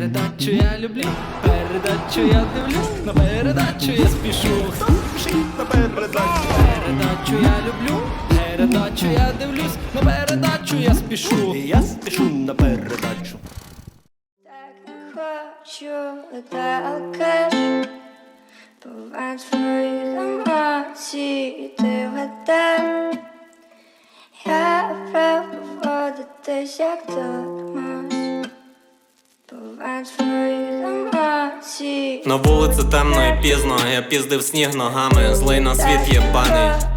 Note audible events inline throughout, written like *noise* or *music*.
Передачу я люблю, передачу я дивлюсь, на передачу я спішу. Хто спішить на передачу? Передачу я люблю, передачу я дивлюсь, на передачу я спішу. Я спішу на передачу. Так не хочу леталкаш Бувають своїх емоцій і ти вгадав Я прав поводитись як своїх емоцій На вулиці темно і пізно, я піздив сніг ногами, злий на світ єбаний.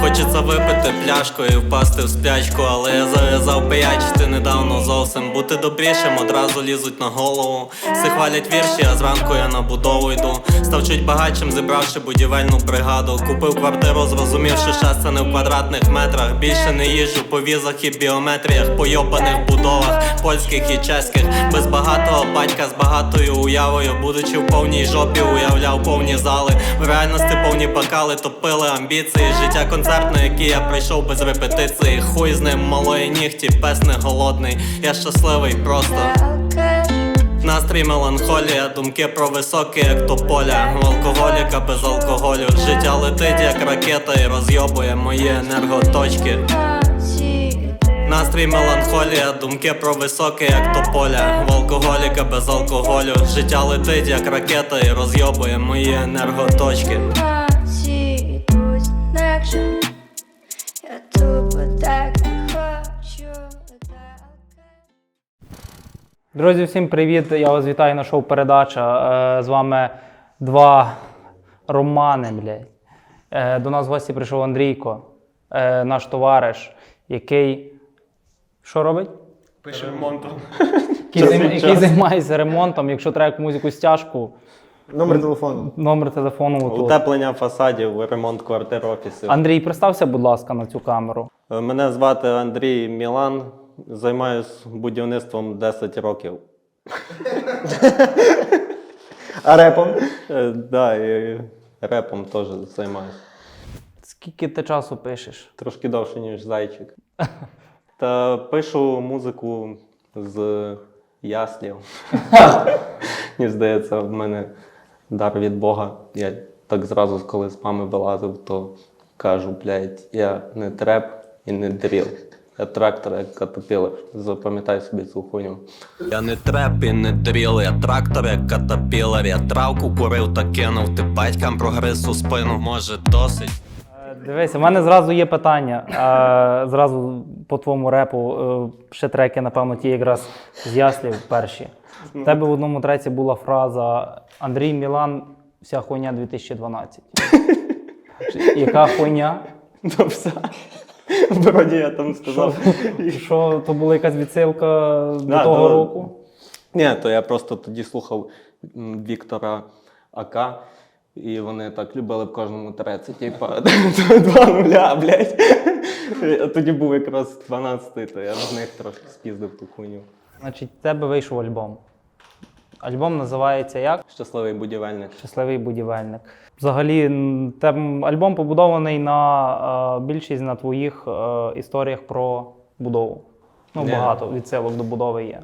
Хочеться випити пляшку і впасти в сплячку, але я зав'язав пиячити недавно зовсім. Бути добрішим одразу лізуть на голову. Всі хвалять вірші, а зранку я на будову йду. Став чуть багатшим, зібравши будівельну бригаду. Купив квартиру, зрозумів, що щастя не в квадратних метрах. Більше не їжджу по візах і біометріях, по йобаних будовах, польських і чеських. Без багатого батька з багатою уявою, будучи в повній жопі, уявляв повні зали. В реальності повні бокали, топили амбіції. Життя концертне, яке я прийшов без репетиції. Хуй з ним малої нігті, пес не голодний. Я щасливий просто. Настрій меланхолія, думки про високе, як тополя. В алкоголіка без алкоголю. Життя летить, як ракета, і розйобує мої енерготочки. Настрій меланхолія, думки про високе, як тополя. В алкоголіка без алкоголю. Життя летить, як ракета, і розйобує мої енерготочки. Друзі, всім привіт! Я вас вітаю на шоу передача. Е, З вами два романи. Блядь. Е, До нас в гості прийшов Андрійко, е, наш товариш, який. Що робить? Пише ремонтом. Який, займається ремонтом. Якщо треба комусь якусь стяжку, Номер телефону. номер телефону. Утеплення фасадів, ремонт квартир офісів. Андрій, представся, будь ласка, на цю камеру. Мене звати Андрій Мілан. Займаюсь будівництвом 10 років. А репом? Е, Да, і репом теж займаюсь. Скільки ти часу пишеш? Трошки довше, ніж зайчик. *laughs* Та пишу музику з яслів. *laughs* Мені здається, в мене дар від Бога. Я так зразу, коли з мами вилазив, то кажу, блядь, я не треп і не дріл. Я трактор, як катапілер. Запам'ятай собі цю хуйню. Я не треп і не дріл, я трактор, як катапілер. Я травку курив та кинув. Ти батькам прогриз у спину, може досить. Е, Дивися, в мене зразу є питання. Е, Зразу по твоєму репу е, ще треки, напевно, ті якраз з яслів перші. В тебе в одному треці була фраза Андрій Мілан, вся хуйня 2012. *laughs* Яка хуйня? Ну, все. Вроді я там сказав. Що то була якась відсилка до того року? Ні, то я просто тоді слухав Віктора Ака, і вони так любили в кожному треці, типа *laughs* два нуля, блядь. А тоді був якраз 12-й, то я з них трошки спіздив ту хуйню. Значить, в тебе вийшов альбом. Альбом називається як? Щасливий будівельник. Щасливий будівельник. Взагалі, там альбом побудований на е, більшість на твоїх е, історіях про будову. Ну, Ні. багато відсилок до будови є.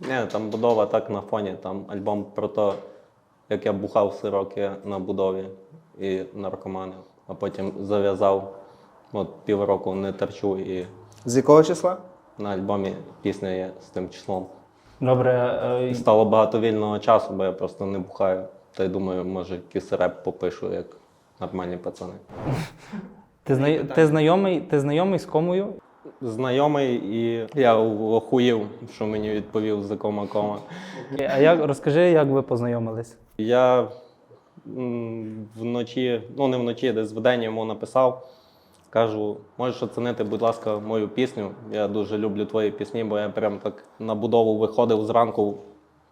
Ні, там будова так на фоні, там альбом про те, як я бухав всі роки на будові і наркоманив, а потім зав'язав, от півроку не терчу і З якого числа? на альбомі пісня є з тим числом. Добре, е, стало багато вільного часу, бо я просто не бухаю. Та й думаю, може якийсь реп попишу, як нормальні пацани. ти, зна... ти, знайомий, ти знайомий з комою? Знайомий, і я охуїв, що мені відповів за кома кома. А як розкажи, як ви познайомились? Я м, вночі, ну не вночі, десь вдень йому написав. Кажу, можеш оцінити, будь ласка, мою пісню. Я дуже люблю твої пісні, бо я прям так на будову виходив зранку,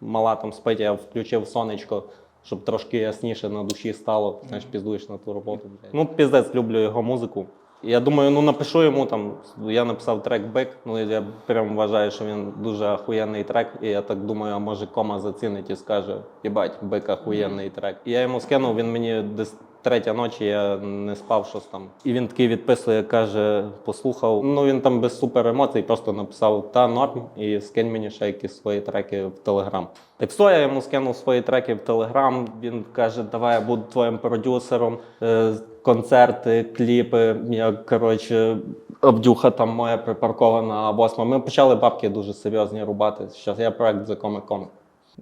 мала там спить, я включив сонечко, щоб трошки ясніше на душі стало. Знаєш, піздуєш на ту роботу. Ну, піздець, люблю його музику. Я думаю, ну напишу йому там. Я написав трек Бик. Ну я прям вважаю, що він дуже охуєнний трек. І я так думаю, а може кома зацінить і скаже: їбать, бик охуєнний трек. І я йому скинув, він мені десь третя ночі, я не спав щось там. І він такий відписує, каже, послухав. Ну він там без супер емоцій просто написав та норм і скинь мені ще якісь свої треки в Телеграм. Так що я йому скинув свої треки в Телеграм. Він каже, давай я буду твоїм продюсером. Е, концерти, кліпи. Я коротше. Обдюха там моя припаркована восьма. Ми почали бабки дуже серйозні рубати. Зараз я проект за комиком.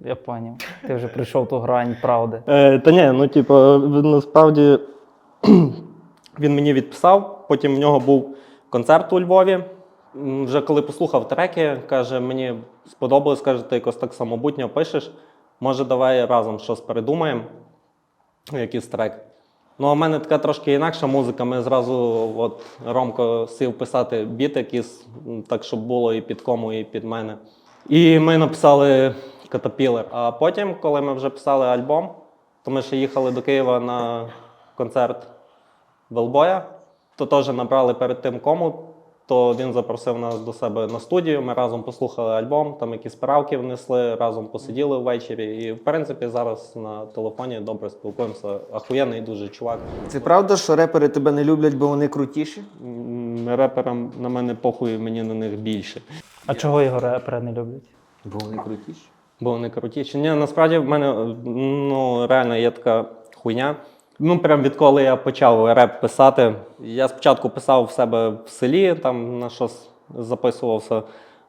Я поняв. Ти вже прийшов ту грань правди. Е, та ні, ну типу, насправді *clears throat* він мені відписав. Потім в нього був концерт у Львові. Вже коли послухав треки, каже, мені сподобалось, каже, ти якось так самобутньо пишеш. Може, давай разом щось передумаємо, якийсь трек. Ну, а в мене така трошки інакша музика. Ми зразу, от Ромко сів писати біт якийсь, так щоб було і під кому, і під мене. І ми написали Caterpillar. А потім, коли ми вже писали альбом, то ми ще їхали до Києва на концерт Велбоя, то теж набрали перед тим кому. То він запросив нас до себе на студію. Ми разом послухали альбом, там якісь правки внесли, разом посиділи ввечері. І в принципі зараз на телефоні добре спілкуємося. Ахуєнний дуже чувак. Це правда, що репери тебе не люблять, бо вони крутіші? М, Реперам на мене похуй, мені на них більше. А чого його репери не люблять? Бо вони крутіші. Бо вони крутіші. Ні, насправді в мене е, ну, реально є така хуйня. Ну, прям відколи я почав реп писати. Я спочатку писав в себе в селі, там на щось записувався.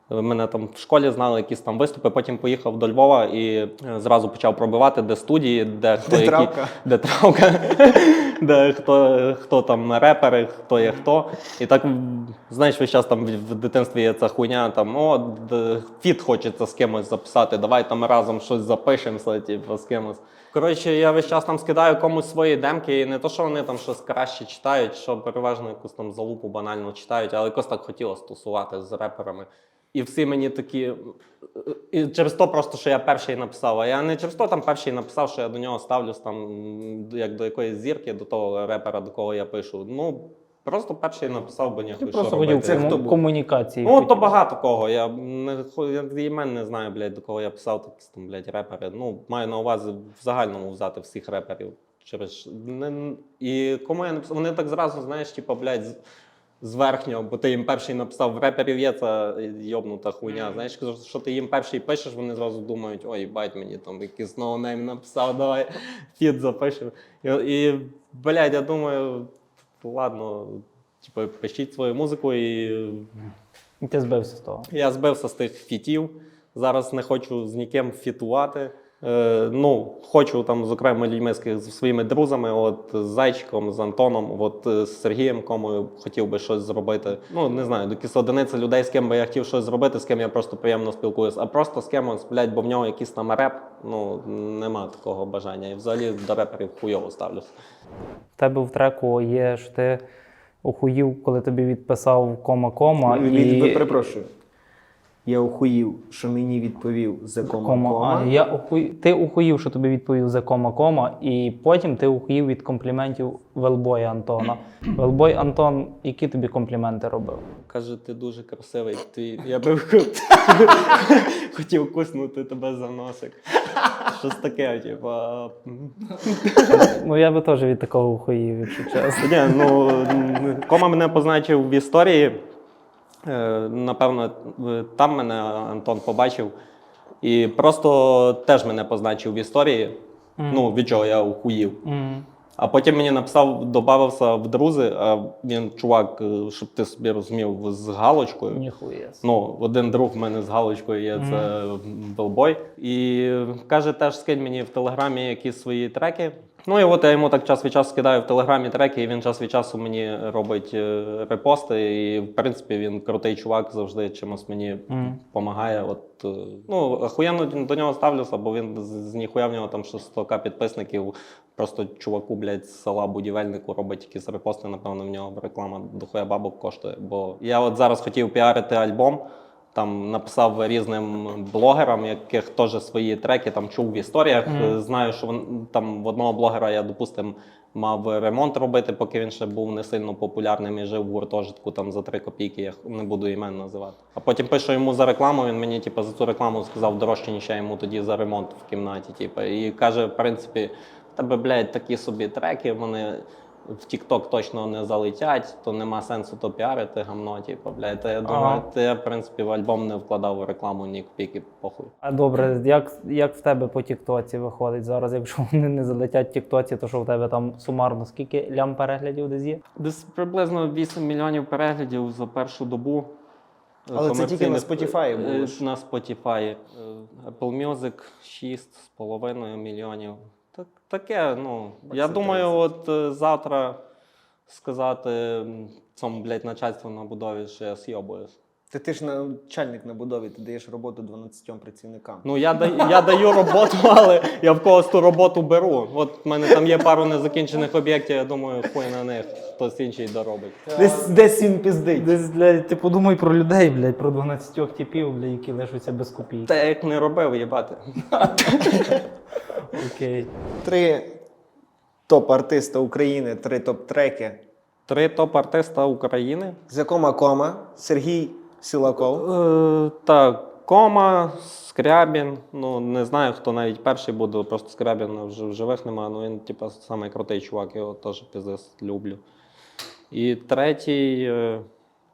Мене там в школі знали якісь там виступи. Потім поїхав до Львова і е, зразу почав пробивати, де студії, де хто Де які, травка. де травка, *laughs* де хто, хто там репери, хто є хто. І так, знаєш, весь час там в дитинстві є ця хуйня, там о, фіт хочеться з кимось записати, давай там разом щось запишемося, типу, з кимось. Коротше, я весь час там скидаю комусь свої демки, і не то, що вони там щось краще читають, що переважно якусь там залупу банально читають, але якось так хотілося тусувати з реперами. І всі мені такі. І через то просто, що я перший написав. А я не через то там перший написав, що я до нього ставлюсь там як до якоїсь зірки, до того репера, до кого я пишу. Ну, просто перший написав, бо ніхуй що робити. хотів кому- комунікації. Ну, то багато кого. Я не я імен не знаю, блядь, до кого я писав, такі там, блядь, репери. Ну, маю на увазі в загальному взяти всіх реперів. Через не, і кому я написав, вони так зразу, знаєш, типу, блядь, з, верхнього, бо ти їм перший написав, в реперів є ця йобнута хуйня. Знаєш, що ти їм перший пишеш, вони зразу думають, ой, бать мені там якийсь ноунейм написав, давай фіт запишемо. І, і блядь, я думаю, ладно, типу, пишіть свою музику і І ти збився з того. я збився з тих фітів. Зараз не хочу з ніким фітувати. Е, ну, хочу там з окремими людьми, з своїми друзями, от з Зайчиком, з Антоном, от е, з Сергієм, кому хотів би щось зробити. Ну, не знаю, до одиниці людей, з ким би я хотів щось зробити, з ким я просто приємно спілкуюся. А просто з кимось, блядь, бо в нього якийсь там реп, ну нема такого бажання. І взагалі до реперів хуйово ставлюся. В тебе в треку є, що ти охуїв, коли тобі відписав кома-кома. Від- і... Перепрошую. Я охуїв, що мені відповів за кома Кома. кома. А, я охуї... Ти охуїв, що тобі відповів за кома-кома, і потім ти охуїв від компліментів Велбоя Антона. Велбой Антон, які тобі компліменти робив? Каже, ти дуже красивий. Ти... Я би хотів куснути тебе за носик. Щось таке, типу. Ну я би теж від такого охуїв, якщо чесно. Ні, ну кома мене позначив в історії. Е, Напевно, е, там мене Антон побачив. І просто теж мене позначив в історії. Ну, від чого я ухуїв. М. А потім мені написав, додавався в друзі, а він чувак, е, щоб ти собі розумів, з галочкою. Ніхуя. Ну, один друг в мене з галочкою є, це Белбой. І каже, теж скинь мені в телеграмі якісь свої треки. Ну і от я йому так час від часу скидаю в телеграмі треки, і він час від часу мені робить е, репости. І в принципі він крутий чувак, завжди чимось мені допомагає. От е, ну охуєнно до нього ставлюся, бо він з, ніхуя в нього там що 100к підписників. Просто чуваку, блядь, з села будівельнику робить якісь репости. Напевно, в нього реклама дохуя бабок коштує. Бо я от зараз хотів піарити альбом. Там написав різним блогерам, яких теж свої треки там чув в історіях. Е, Знаю, що вон- там в одного блогера я, допустим, мав ремонт робити, поки він ще був не сильно популярним і жив в гуртожитку там за три копійки. Я не буду імен називати. А потім пишу йому за рекламу. Він мені, типу, за цю рекламу сказав дорожче, ніж я йому тоді за ремонт в кімнаті. Типу, і каже, в принципі. тебе, блядь, такі собі треки, вони в TikTok точно не залетять, то нема сенсу то піарити гамно, типу, блядь. То я думаю, Ага. ти, я, в принципі, в альбом не вкладав рекламу ні копійки, похуй. А добре, як, як в тебе по Тіктоці виходить зараз? Якщо *laughs* вони не залетять в Тіктоці, то що в тебе там сумарно скільки лям переглядів десь є? Десь приблизно 8 мільйонів переглядів за першу добу. Але це тільки на Spotify було Е, ж. На Spotify. Е, Apple Music 6,5 мільйонів. Так, таке, ну. Я думаю, от е, завтра сказати м, цьому, блядь, начальству на будові, що я сйобуюсь. Та ти ж начальник на будові, ти даєш роботу 12 працівникам. Ну, я, даю, я даю роботу, *laughs* але я в когось ту роботу беру. От в мене там є пару незакінчених об'єктів, я думаю, хуй на них, хтось інший доробить. Десь, десь він пиздить. Десь, блядь, ти подумай про людей, блядь, про 12 типів, блядь, які лишаться без копійки. Та як не робив, їбати. *laughs* Окей. Три топ-артиста України, три топ-треки. Три топ-артиста України. Закома Кома, Сергій Сілаков. Е, так, Кома, Скрябін. Ну, не знаю, хто навіть перший буде, просто Скрябіна вже в живих немає, ну він, типу, самий крутий чувак, його теж пиздець люблю. І третій. е,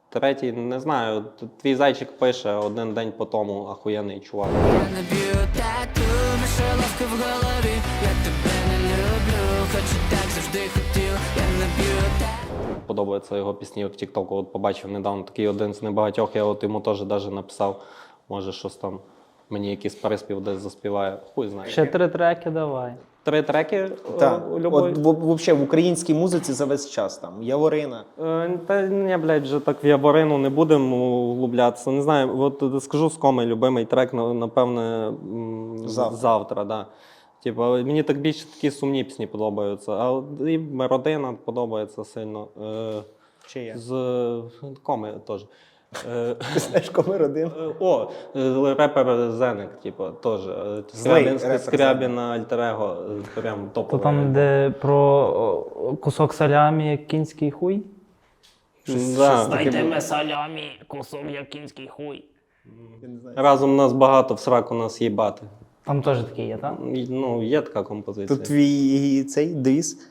Третій, не знаю, т- твій зайчик пише один день по тому ахуєнний чувак. Наб'ю тату, мишеловки в голові. Я тебе не люблю, хочу так завжди хотів. Я наб'ю тату. Подобаються його пісні в Тіктоку. От побачив недавно такий один з небагатьох. Я от йому теж навіть написав, може щось там мені якийсь переспів десь заспіває. Хуй знає. Ще три треки давай. Три треки Так. е, у любої. От, в- взагалі, в українській музиці за весь час там. Яворина. Е, Та ні, блядь, вже так в Яворину не будемо углублятися. Не знаю, от е, скажу з коми, любимий трек, напевне, Завтра. завтра да. Типу, мені так більше такі сумні пісні подобаються. А і родина подобається сильно. Е, Чи є? З е, коми теж. Е, знаєш, коми родин? Е, О, е, репер Зеник, типу, теж. Злий Скрябін, Скрябін на Альтерего, прям То там, де про кусок салямі, як кінський хуй. Да. Дайте салямі, кусок як кінський хуй. Разом нас багато, в сраку нас їбати. Там теж таке є, так? Ну, є така композиція. Тут твій цей девіз.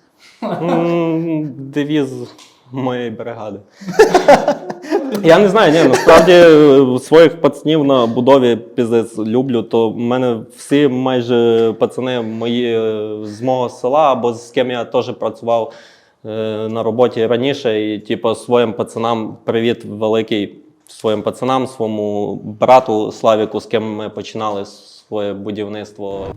Девіз моєї бригади. *laughs* Я не знаю, ні, насправді е, своїх пацанів на будові піздець люблю, то в мене всі майже пацани мої е, з мого села, або з ким я теж працював е, на роботі раніше. І, типу, своїм пацанам привіт великий своїм пацанам, своєму брату Славіку, з ким ми починали своє будівництво.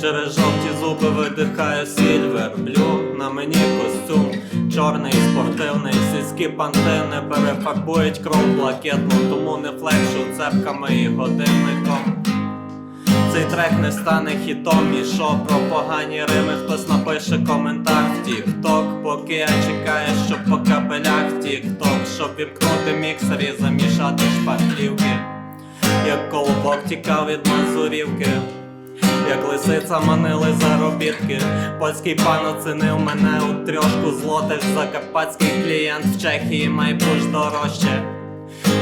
Через жовті зуби видихаю сільвер блю на мені костюм чорний, спортивний, сільські панти не перефарбують кров блакитну, тому не флекшу цепками і годинником. Цей трек не стане хітом, і що про погані рими хтось напише коментар в тік-ток, поки я чекаю, щоб по капелях в тік-ток, щоб вімкнути міксер і замішати шпаклівки, як колобок тікав від мазурівки. Як лисиця манили заробітки, польський пан оцінив мене у трьошку злотих, закарпатський клієнт в Чехії майбуж дорожче.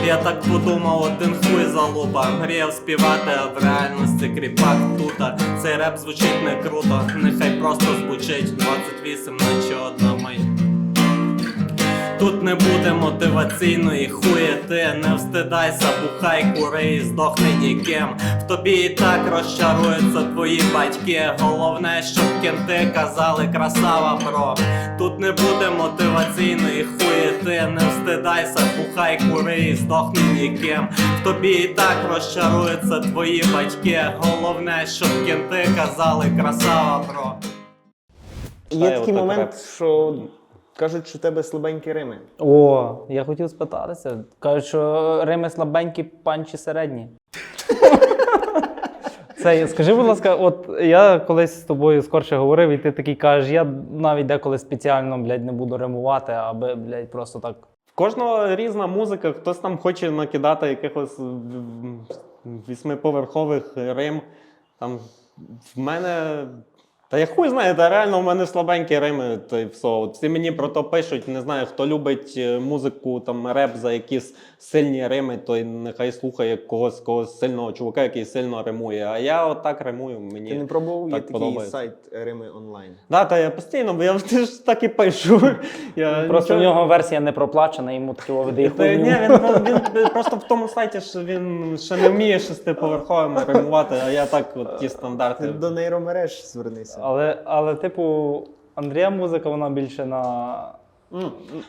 Я так подумав, один хуй залупа, мріяв співати, а в реальності кріпак тута. Цей реп звучить не круто, нехай просто звучить 28, наче одна. Тут не буде мотиваційної хуєти, не встидайся, бухай, кури і здохни ніким. В тобі і так розчаруються твої батьки. Головне, щоб кенти казали красава, бро. Тут не буде мотиваційної хуєти, не встидайся, бухай, кури і здохни ніким. В тобі і так розчаруються твої батьки. Головне, щоб кенти казали красава, бро. Є такий момент, що кажуть, що у тебе слабенькі рими. О, я хотів спитатися. Кажуть, що рими слабенькі, панчі середні. *laughs* Це, скажи, будь ласка, от я колись з тобою скорше говорив, і ти такий кажеш, я навіть деколи спеціально, блядь, не буду римувати, аби, блядь, просто так. В кожного різна музика, хтось там хоче накидати якихось м, восьмиповерхових рим. Там в мене Та я хуй знає, та реально в мене слабенькі рими, то й все. Всі мені про то пишуть, не знаю, хто любить е, музику, там реп за якісь сильні рими, той нехай слухає когось, когось сильного чувака, який сильно римує. А я отак римую, мені. Ти не пробував є такий подобається. сайт Рими онлайн. Да, та я постійно, бо я ти ж так і пишу. Я Просто в нічого- нього версія не проплачена, йому такі видає Та, ні, хуйню. він, він просто в тому сайті що він ще не вміє шестиповерховими римувати, а я так от ті стандарти. Ти до нейромереж звернися. Але, але, типу, Андрія музика, вона більше на. М,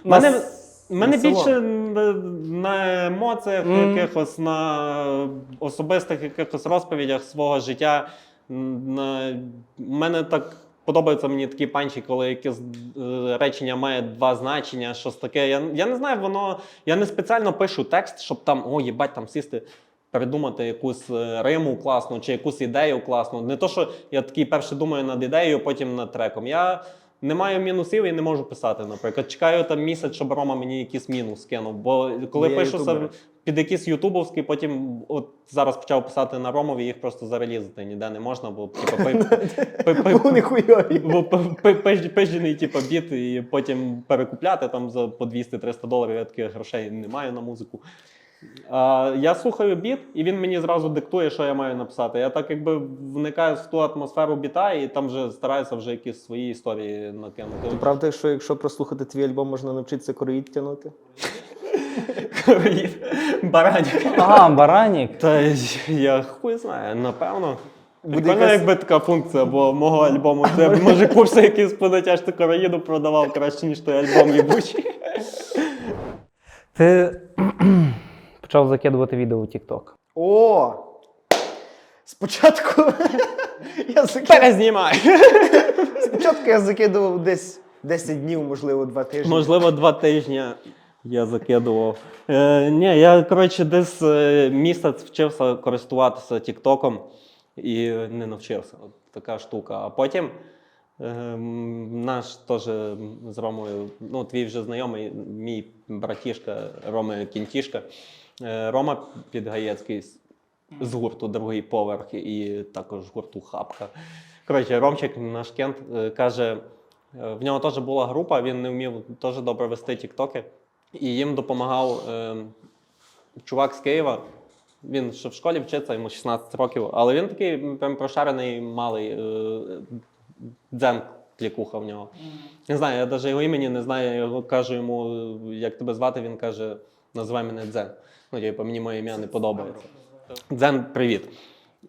На Мене, с- мене село. більше на, емоціях, Мгм. якихось, на особистих якихось розповідях свого життя. На, мене так подобаються мені такі панчі, коли якесь е, речення має два значення, щось таке. Я, я не знаю, воно. Я не спеціально пишу текст, щоб там, о, їбать, там сісти. Придумати якусь е, риму класну чи якусь ідею класну. Не то, що я такий перше думаю над ідеєю, потім над треком. Я не маю мінусів і не можу писати, наприклад. Чекаю там місяць, щоб Рома мені якийсь мінус кинув. Бо коли Є пишу ютубери. сам- під якийсь ютубовський, потім от зараз почав писати на Ромові, їх просто зарелізати ніде не можна, бо типу, *laughs* пижений типу, біт, і потім перекупляти там за по 200-300 доларів. Я таких грошей не маю на музику. А, я слухаю біт, і він мені зразу диктує, що я маю написати. Я так якби вникаю в ту атмосферу біта, і там вже стараюся вже якісь свої історії накинути. То правда, що якщо прослухати твій альбом, можна навчитися короїд тягнути? Баранік. Ага, баранік. Та я хуй знаю, напевно. Буде Прикольно, якась- якби така функція була мого альбому. Це може курси якісь по натяжці короїду продавав краще, ніж той альбом їбучий. Ти почав закидувати відео у TikTok. О! Спочатку *laughs* я закидував, Перезнімай. *laughs* спочатку я закидував десь 10 днів, можливо, 2 тижні. Можливо, два тижні я закидував. Е, ні, я коротше десь е, місяць вчився користуватися Тіктоком і не навчився. От така штука. А потім е, м, наш теж з Ромою, ну твій вже знайомий, мій братішка Рома Кінтішка. Е, Рома Підгаєцький з- гурту другий поверх і також з гурту Хапка. Коротше, Ромчик, наш кент, е, каже. Е, В нього теж була група, він не вмів теж добре вести тіктоки. І їм допомагав е, чувак з Києва. Він ще в школі вчиться, йому 16 років, але він такий прям прошарений малий е, дзен клікуха в нього. Не знаю, я навіть його імені не знаю. Я кажу йому, як тебе звати, він каже, називай мене Дзен. Ну, типу, мені моє ім'я не подобається. Дзен, привіт.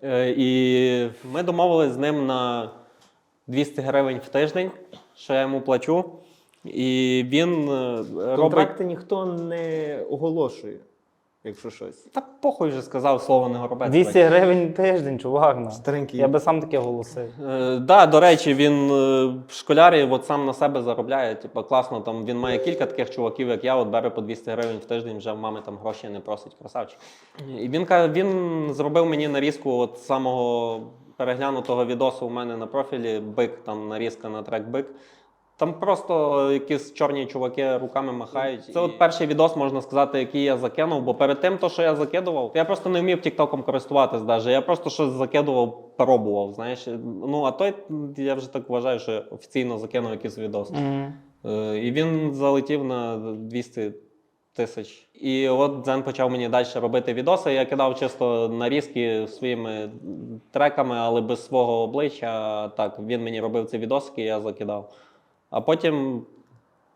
Е, і ми домовились з ним на 200 гривень в тиждень, що я йому плачу. І він е, робить. Контракти ніхто не оголошує, якщо щось. Та похуй вже сказав слово не горобець. 200 гривень тиждень, чувак. на. Старенький. Я би сам таке голосив. Е, да, до речі, він е, в школярі от сам на себе заробляє. Типа класно, там він має кілька таких чуваків, як я, от бере по 200 гривень в тиждень, вже в мами там гроші не просить, красавчик. І він каже, він зробив мені нарізку от самого переглянутого відосу у мене на профілі бик, там нарізка на трек бик. Там просто якісь чорні чуваки руками махають. Це от перший відос, можна сказати, який я закинув. Бо перед тим, то, що я закидував, я просто не вмів тіктоком користуватись. Даже. Я просто щось закидував, пробував. Знаєш. Ну а той я вже так вважаю, що я офіційно закинув якийсь відос. Мгм. Е, І він залетів на 200 тисяч. І от Дзен почав мені далі робити відоси. Я кидав чисто нарізки своїми треками, але без свого обличчя. Так, він мені робив ці відосики, я закидав. А потім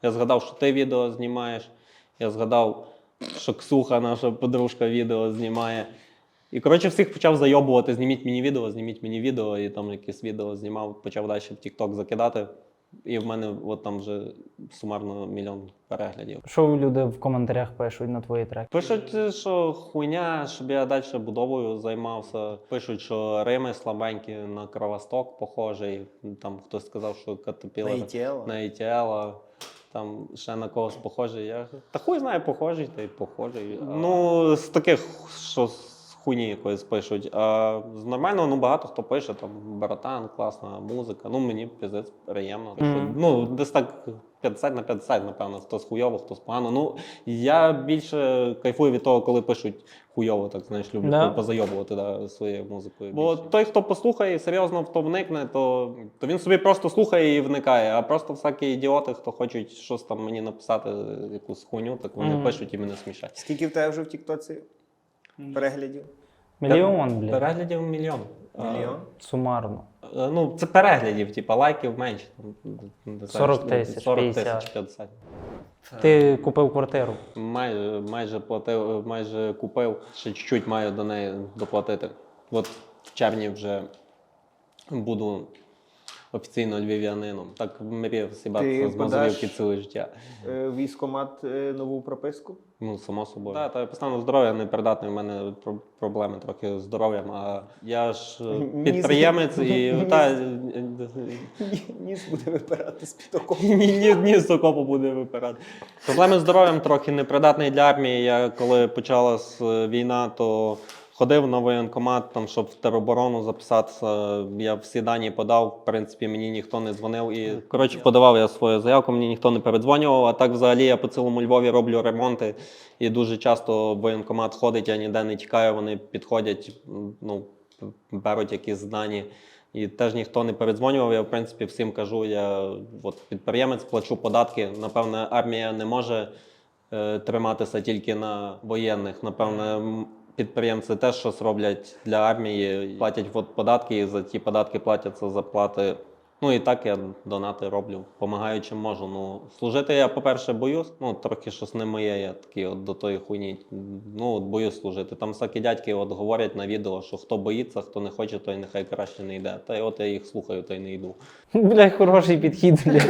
я згадав, що ти відео знімаєш. Я згадав, що Ксуха, наша подружка, відео знімає. І коротше всіх почав зайобувати: зніміть мені відео, зніміть мені відео, і там якесь відео знімав, почав далі в TikTok закидати. І в мене от там вже сумарно мільйон переглядів. Що люди в коментарях пишуть на твої треки? Пишуть, що хуйня, щоб я далі будовою займався. Пишуть, що Рими слабенькі на кровосток похожий. Там хтось сказав, що ETL. на ETL, там ще на когось похожий. Я та хуй знаю, похожий, та й похожий. Ну, з таких, що хуйні якоїсь пишуть. А з нормального, ну багато хто пише, там братан, класна музика. Ну мені піздець приємно. Мгм. Ну, десь так 50 на 50, напевно, хтось хуйово, хтось погано. Ну, я більше кайфую від того, коли пишуть хуйово, так знаєш, люблю Да. позайобувати да, своєю музикою. Бо той, хто послухає і серйозно в то вникне, то, то він собі просто слухає і вникає. А просто всякі ідіоти, хто хочуть щось там мені написати, якусь хуйню, так вони Мгм. пишуть і мене смішать. Скільки в тебе вже в Тіктоці переглядів? Мільйон, блін. Переглядів мільйон. Мільйон? Сумарно. Ну, це переглядів, типа лайків менше. там, 40 тисяч, 40 тисяч 50. Ти купив квартиру. Майже, майже платив, майже купив, ще чуть-чуть маю до неї доплатити. От в червні вже буду офіційно львів'янином. Так мріяв сібатися з Мазовівки ціле життя. Е, Військомат е, нову прописку? Ну, само собою. Так, та постану здоров'я не придатний. У мене про- проблеми трохи з здоров'ям. А я ж е, Ні, підприємець і ні. та, Ніс буде випирати з-під окопу. ні, ні, ні з окопу буде випирати. Проблеми з здоров'ям трохи непридатний для армії. Я коли почалась е, війна, то ходив на воєнкомат, там, щоб в тероборону записатися. Я всі дані подав. В принципі, мені ніхто не дзвонив. І коротше, подавав я свою заявку, мені ніхто не передзвонював. А так взагалі я по цілому Львові роблю ремонти. І дуже часто воєнкомат ходить, я ніде не тікаю, вони підходять, ну, беруть якісь дані. І теж ніхто не передзвонював. Я, в принципі, всім кажу, я от, підприємець, плачу податки. Напевне, армія не може е, триматися тільки на воєнних. Напевне, підприємці теж щось роблять для армії, платять от податки, і за ті податки платяться зарплати. Ну і так я донати роблю, допомагаю чим можу. Ну, служити я, по-перше, боюсь, ну трохи щось не моє, я такий от до тої хуйні. Ну, от боюсь служити. Там всякі дядьки от говорять на відео, що хто боїться, хто не хоче, той нехай краще не йде. Та й от я їх слухаю, та й не йду. *laughs* Бля, хороший підхід, бля.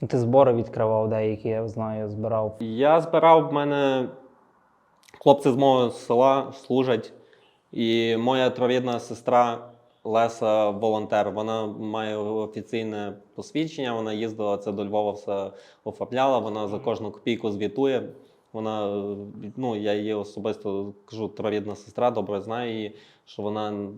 Ну, Ти збори відкривав деякі, я знаю, збирав. Я збирав в мене хлопці з мого села служать, і моя троюрідна сестра Леса волонтер. Вона має офіційне посвідчення. Вона їздила це до Львова, все оформляла. Вона за кожну копійку звітує. Вона, ну я її особисто кажу, троюрідна сестра, добре знаю її, що вона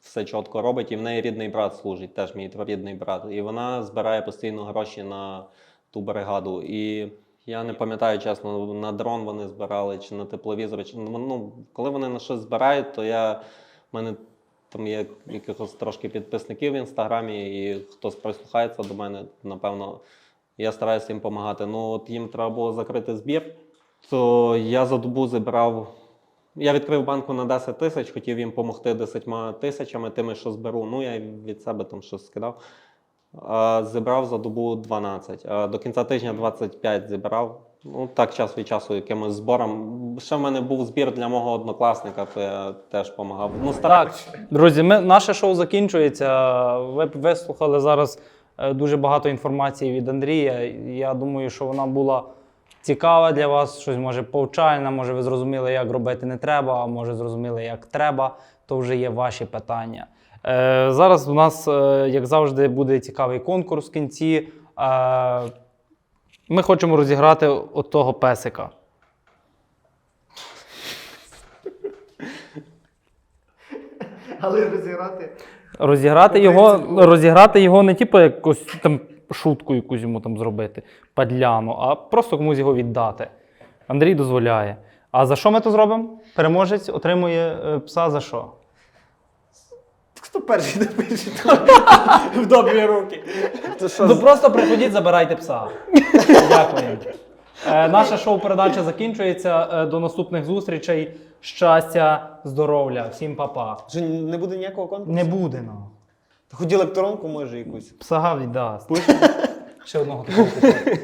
все чітко робить, і в неї рідний брат служить, теж мій троюрідний брат. І вона збирає постійно гроші на ту бригаду. І я не пам'ятаю чесно, на дрон вони збирали чи на тепловізор. Чи, ну, ну, коли вони на щось збирають, то я в мене там є якихось трошки підписників в інстаграмі, і хтось прислухається до мене, напевно, я стараюся їм допомагати. Ну, от їм треба було закрити збір, то я за добу зібрав. Я відкрив банку на 10 тисяч, хотів їм допомогти 10 тисячами, тими, що зберу. Ну, я від себе там щось скидав. Зібрав за добу 12. А до кінця тижня 25 зібрав. Ну, так, час від часу якимось збором. Ще в мене був збір для мого однокласника, то я теж допомагав. Ну. Так, друзі, ми, наше шоу закінчується. Ви вислухали зараз е, дуже багато інформації від Андрія. Я думаю, що вона була цікава для вас, щось може повчальна, може ви зрозуміли, як робити не треба, а може зрозуміли, як треба, то вже є ваші питання. Е, зараз у нас, е, як завжди, буде цікавий конкурс в кінці. Е, ми хочемо розіграти от того песика. Але розіграти. Розіграти його, розіграти його не типу якось там шутку якусь йому там зробити, падляну, а просто комусь його віддати. Андрій дозволяє. А за що ми то зробимо? Переможець отримує пса за що? Хто перший напише? В добрі руки. То що? Ну просто приходіть, забирайте пса. Дякую. Е, наша шоу-передача закінчується. Е, до наступних зустрічей. Щастя, здоров'я, всім па-па. Що не буде ніякого конкурсу? Не буде ну. Хоч електронку може якусь. Пса віддасть. Ще одного такого.